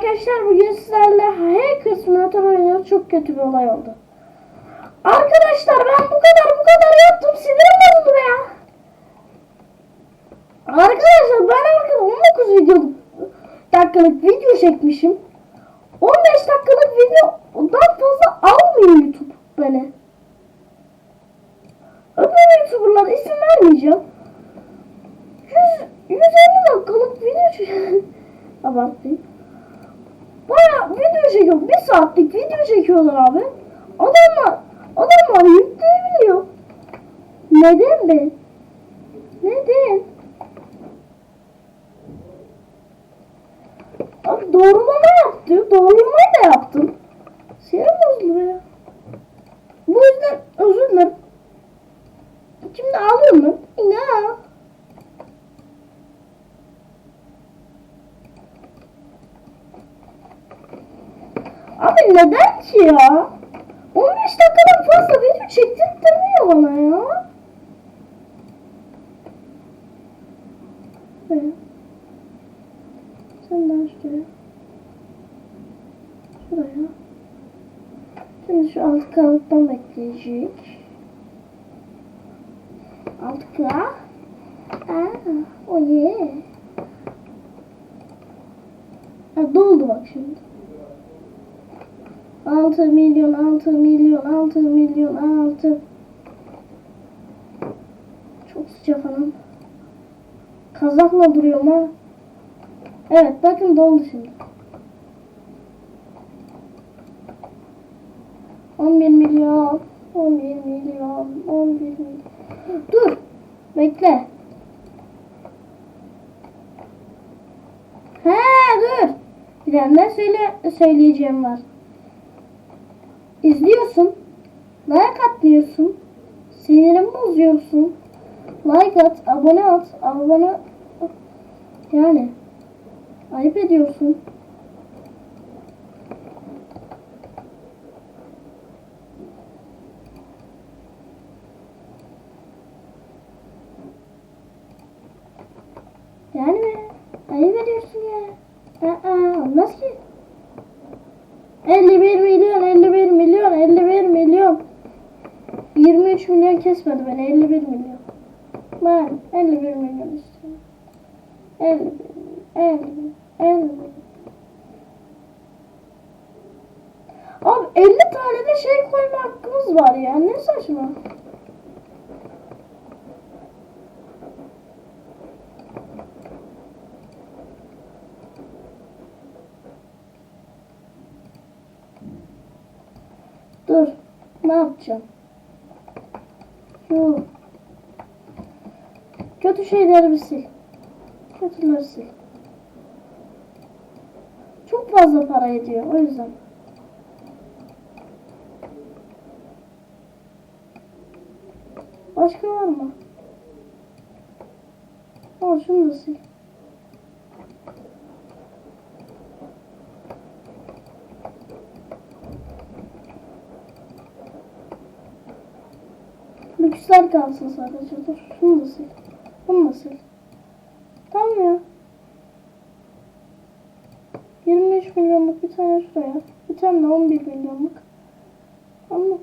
arkadaşlar bugün sizlerle Hacker Simulator oynuyoruz. Çok kötü bir olay oldu. Arkadaşlar ben bu kadar bu kadar yaptım. Sinirim bozuldu ya. Arkadaşlar ben arkada 19 video dakikalık video çekmişim. 15 dakikalık videodan fazla almıyor YouTube beni. Öbür YouTuber'lara isim vermeyeceğim. 100, 150 dakikalık video. Abartayım. Video çekiyor. Bir saatlik video çekiyorlar abi. Adamlar, adamlar yükleyebiliyor. Neden be? Neden? Abi doğrulama yaptı. Doğrulamayı da yaptım. Sinirim bozuldu ya. Bu yüzden özür dilerim. Şimdi ağlıyor mu? Ya. Abi neden ki ya? 15 dakikadan fazla video çektirtmiyor bana ya. Sen daha şuraya. Şuraya. Şimdi şu alt kalıptan bekleyecek. Alt kağıt. Aa, o ye. Ha, doldu bak şimdi. 6 milyon, 6 milyon, 6 milyon, 6. Çok sıcak hanım. Kazakla duruyorum ha. Evet bakın doldu şimdi. 11 milyon, 11 milyon, 11 milyon. Dur. Bekle. He dur. Bir tane söyle, söyleyeceğim var. İzliyorsun. Like atlıyorsun. Sinirimi bozuyorsun. Like at, abone at, abone yani ayıp ediyorsun. Yani be, ayıp ediyorsun ya. Aa, olmaz ki. 51 milyon, 51 milyon, 51 milyon. 23 milyon kesmedi beni, 51 milyon. Ben 51 milyon istiyorum. 51 50 50 Abi 50 tane de şey koyma hakkımız var ya. Ne saçma. Dur. Ne yapacağım? Şu kötü şeyleri bir sil. Kötüleri sil. Çok fazla para ediyor o yüzden. Başka var mı? Al şunu da sil. Lüksler kalsın sadece. Dur. Şunu da sil. Sil. Tamam ya. 23 milyonluk bir tane şuraya. Bir tane de 11 milyonluk. Ama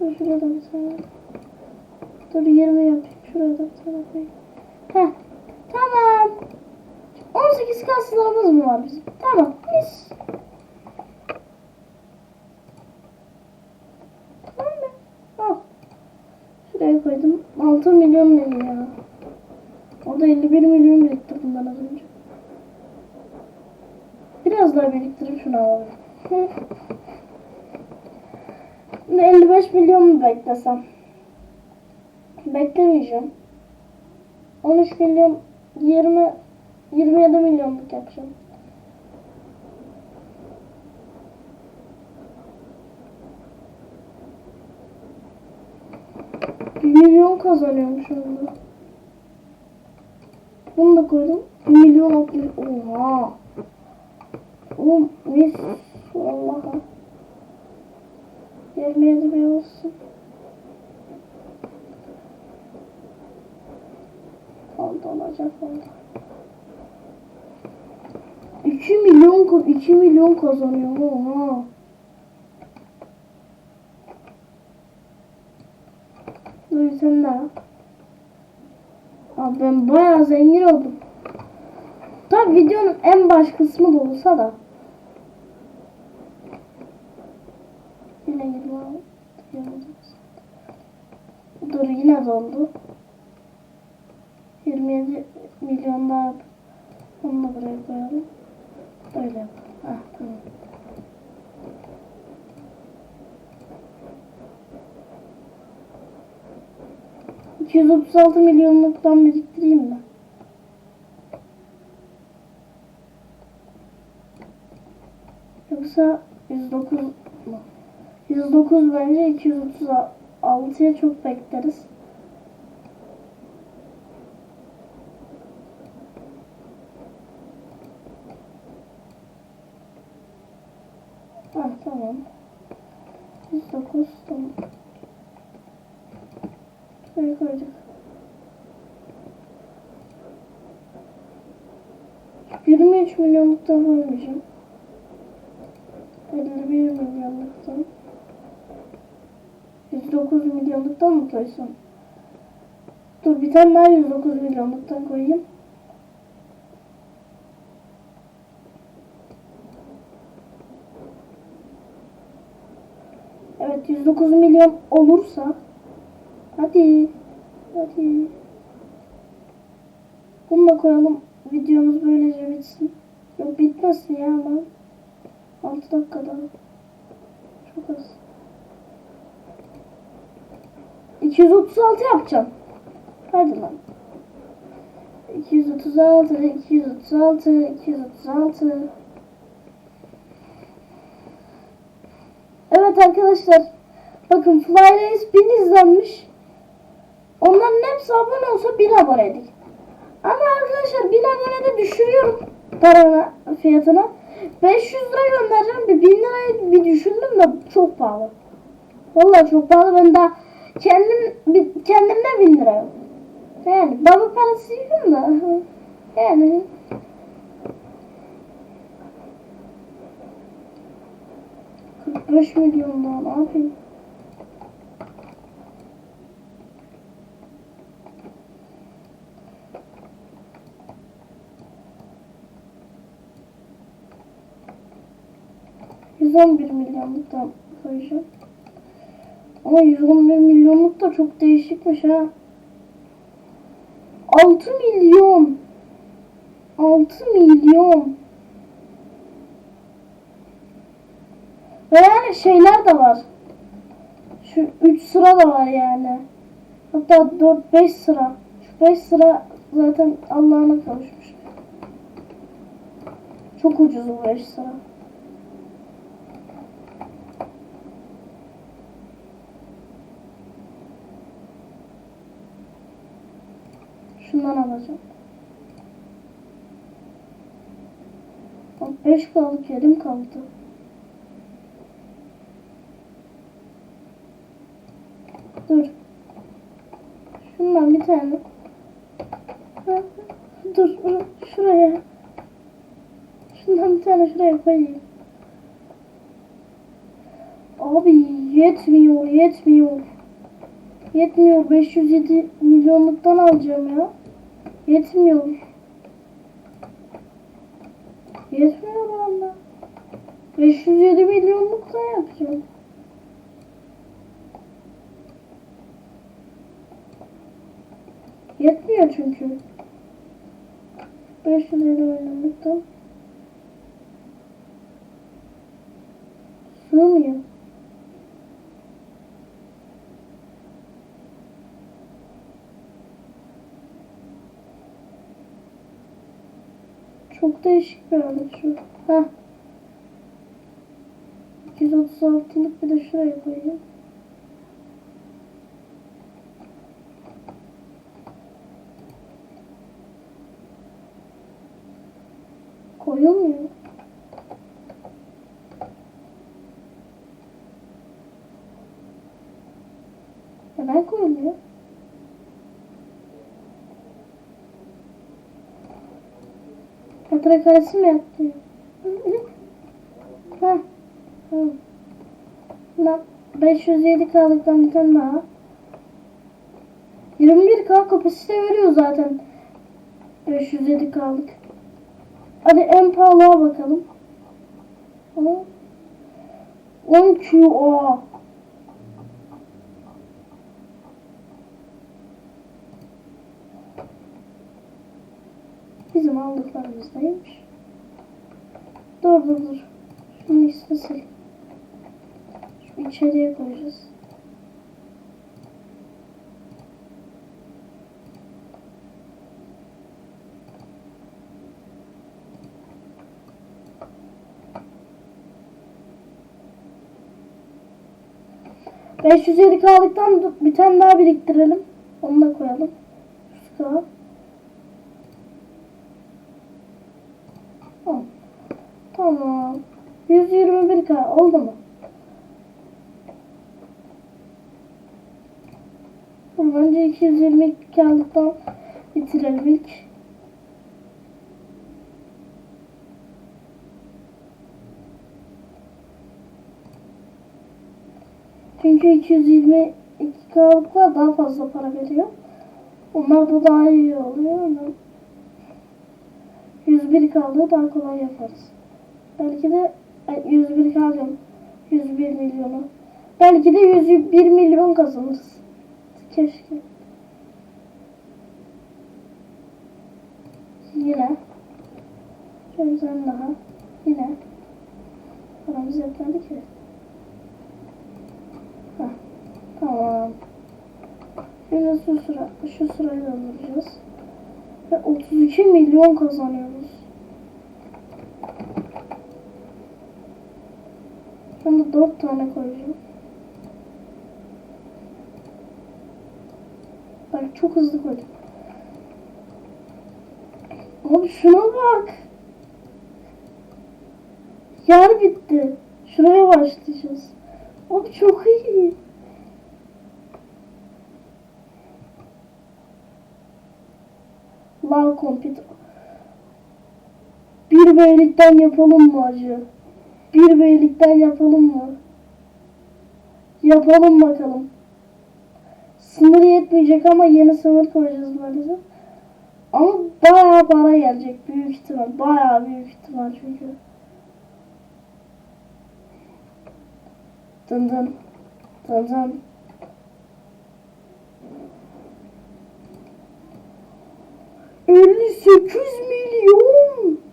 Dur şuraya da bir tane. Dur 20 yapayım. Şuraya da bir tane koyayım. Heh. Tamam. 18 kaslarımız mı var bizim? Tamam. Mis. 56 milyon ne ya? O da 51 milyon biriktirdim ben az önce. Biraz daha biriktirip şunu alalım. 55 milyon mu beklesem? Beklemeyeceğim. 13 milyon 20 27 milyonluk yapacağım. Milyon kazanıyorum şu anda. Bunu da koydum. Milyon 60. Oha. Oğlum mis. Vallahi. 27 bin olsun. Oldu olacak oldu. 2 milyon ko- 2 milyon kazanıyor. Oha. Bir tane daha. Abi ben bayağı zengin oldum. Tabi videonun en baş kısmı da olsa da. Yine gidiyor. Dur yine doldu. 27 milyon daha yap. Onu da buraya koyalım. Öyle yap. Ah tamam. ...236 milyonluktan biriktireyim mi? Yoksa 109 mu? 109 bence 236'ya çok bekleriz. Ah tamam. 109 tamam. Şuraya koyduk. 23 milyonluktan koymayacağım. 51 milyonluktan. 109 milyonluktan mı koysam? Dur bir tane daha 109 milyonluktan koyayım. Evet 109 milyon olursa hadi. Hadi. Bunu da koyalım. Videomuz böylece bitsin. Yok bitmesin ya ama 6 dakikada çok az. 236 yapacağım. Hadi lan. 236 236 236 Evet arkadaşlar. Bakın Flyrace 1000 izlenmiş. Onların hepsi abone olsa 1000 abonedik. Ama arkadaşlar 1000 abonede düşürüyorum paranı, fiyatını. 500 lira göndereceğim. Bir 1000 lirayı bir düşündüm de çok pahalı. Vallahi çok pahalı. Ben daha kendim bir, kendimde 1000 lira. Yani baba parası yiyorum da. Yani 45 milyon daha ne yapayım? Yüz on bir milyonluk da koyacağım. Ama 111 milyonluk da çok değişikmiş ha. 6 milyon. 6 milyon. Ve yani şeyler de var. Şu 3 sıra da var yani. Hatta 4-5 sıra. Şu 5 sıra zaten Allah'ına kavuşmuş. Çok ucuz bu 5 sıra. Şundan alacağım. 5 kaldı, yerim kaldı. Dur. Şundan bir tane. Dur, şuraya. Şundan bir tane şuraya koyayım. Abi yetmiyor, yetmiyor. Yetmiyor. 507 milyonluktan alacağım ya. Yetmiyor. Yetmiyor bana. 507 milyonluktan yapacağım. Yetmiyor çünkü. 550 milyonluktan. Sığmıyor. Çok değişik bir şu. Heh. 236'lık bir de şuraya koyayım. Koyulmuyor. Neden koyuluyor? Karesi mi yaptı? Hı. Lan 507 K'lıktan bir tane daha. 21K kapasite veriyor zaten. 507 K'lık. Hadi en pahalıya bakalım. Ama 10 QA. Bizim aldıklarımızdaymış. Dur dur dur. Şunu istesin. Şu içeriye koyacağız. Beş yüz yedi kaldıktan bir tane daha biriktirelim. Onu da koyalım. Şu kağıt. Tamam. Tamam. 121k oldu mu? Önce 220 kağıttan bitirelim ilk. Çünkü 222 kağıtlar daha fazla para veriyor. Onlar da daha iyi oluyor. Ondan 101 kaldı daha kolay yaparız. Belki de 101 kaldım. 101 milyonu. Belki de 101 milyon kazanırız. Keşke. Yine. Bir daha. Yine. Paramız yetmedi ki. Heh, Tamam. Şimdi şu sıra, şu sırayı dolduracağız. Ve 32 milyon kazanıyoruz. Şimdi 4 tane koyacağım. Bak çok hızlı koydum. Abi şuna bak. Yer bitti. Şuraya başlayacağız. Abi çok iyi. Lav kompüter. Bir beylikten yapalım mı acı? Bir beylikten yapalım mı? Yapalım bakalım. Sınır yetmeyecek ama yeni sınır koyacağız maalesef. Ama bayağı para gelecek büyük ihtimal. Bayağı büyük ihtimal çünkü. Dın dın. Dın dın. Elli sekiz milyon.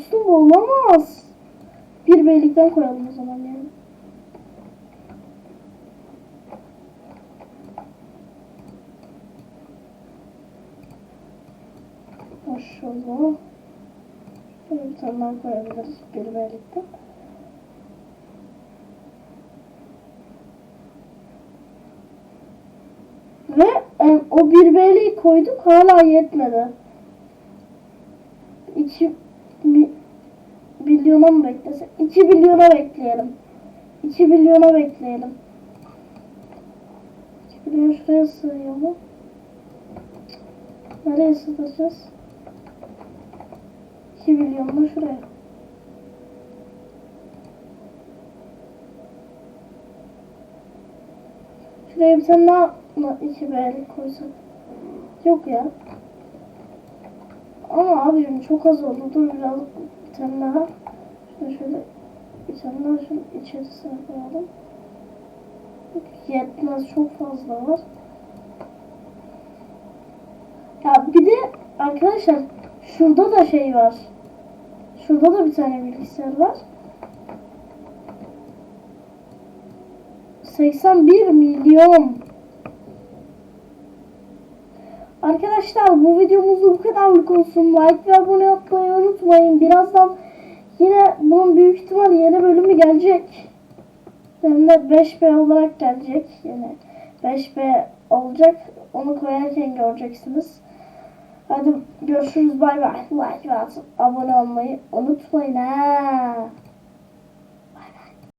Dostum olamaz. Bir beylikten koyalım o zaman yani. Maşallah. Şöyle bir tane daha koyabiliriz bir beylikten. Ve e, o bir beyliği koyduk hala yetmedi. 2 milyona mı beklesek? 2 milyona bekleyelim. 2 milyona bekleyelim. 2 milyon şuraya sığıyor? Nereye sığdıracağız? 2 milyon da şuraya. Şuraya bir tane daha mı iki beylik koysak? Yok ya. Ama abicim çok az oldu. Dur biraz daha. Şöyle şöyle daha şunun içerisine koyalım. Yetmez çok fazla var. Ya bir de arkadaşlar şurada da şey var. Şurada da bir tane bilgisayar var. 81 milyon. Arkadaşlar bu videomuz bu kadarlık olsun. Like ve abone olmayı unutmayın. Birazdan yine bunun büyük ihtimal yeni bölümü gelecek. Hem de 5B olarak gelecek. Yani 5B olacak. Onu koyarken göreceksiniz. Hadi görüşürüz. Bay bay. Like ve abone olmayı unutmayın ha.